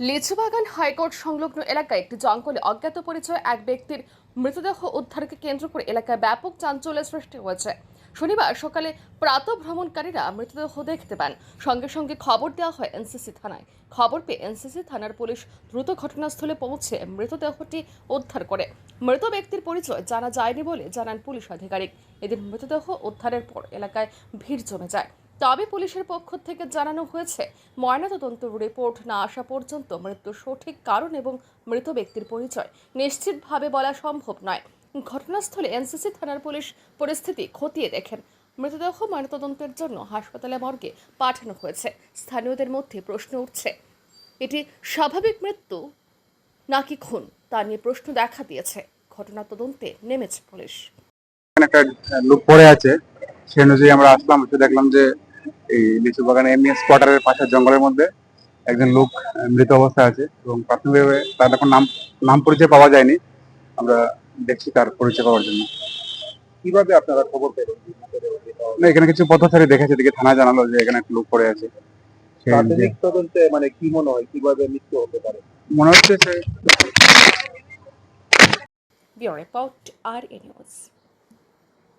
Lichubagan high court সংলগ্ন এলাকায় একটি জঙ্গলে অজ্ঞাত পরিচয় এক ব্যক্তির মৃতদেহ উদ্ধারকে কেন্দ্র করে এলাকায় ব্যাপক চাঞ্চল্যের সৃষ্টি হয়েছে। শনিবার সকালে প্রাত ভ্রমণকারীরা মৃতদেহ দেখতে পান। সঙ্গে সঙ্গে খবর দেওয়া হয় এনসিসি থানায়। খবর পেয়ে এনসিসি থানার পুলিশ দ্রুত ঘটনাস্থলে পৌঁছে মৃতদেহটি উদ্ধার করে। মৃত ব্যক্তির পরিচয় জানা যায়নি বলে জানান পুলিশ আধিকারিক। এদিন মৃতদেহ উদ্ধারের পর এলাকায় ভিড় জমে যায়। তবে পুলিশের পক্ষ থেকে জানানো হয়েছে, ময়নাতদন্ত রিপোর্ট না আসা পর্যন্ত মৃত্যুর সঠিক কারণ এবং মৃত ব্যক্তির পরিচয় নিশ্চিতভাবে বলা সম্ভব নয়। ঘটনাস্থলে এনসিসি থানার পুলিশ পরিস্থিতি খতিয়ে দেখেন। মৃতদেহ ময়নাতদন্তের জন্য হাসপাতালে মর্গে পাঠানো হয়েছে। স্থানীয়দের মধ্যে প্রশ্ন উঠছে, এটি স্বাভাবিক মৃত্যু নাকি খুন? তা নিয়ে প্রশ্ন দেখা দিয়েছে। ঘটনা তদন্তে নেমেছে পুলিশ। একটা লোক পড়ে আছে সেই অনুযায়ী আমরা আসলাম দেখলাম যে এই লিচু বাগানে এমনি স্কোয়াটারের পাশের জঙ্গলের মধ্যে একজন লোক মৃত অবস্থায় আছে এবং প্রাথমিকভাবে তার এখন নাম নাম পরিচয় পাওয়া যায়নি। আমরা দেখছি তার পরিচয় পাওয়ার জন্য। কীভাবে আপনারা খবর পেলেন? না এখানে কিছু পথচারী দেখেছে দিকে থানায় জানালো যে এখানে একটা লোক পড়ে আছে। প্রাথমিক তদন্তে মানে কি মনে হয় কীভাবে মৃত্যু হতে পারে? মনে হচ্ছে যে রিপোর্ট আর এ নিউজ।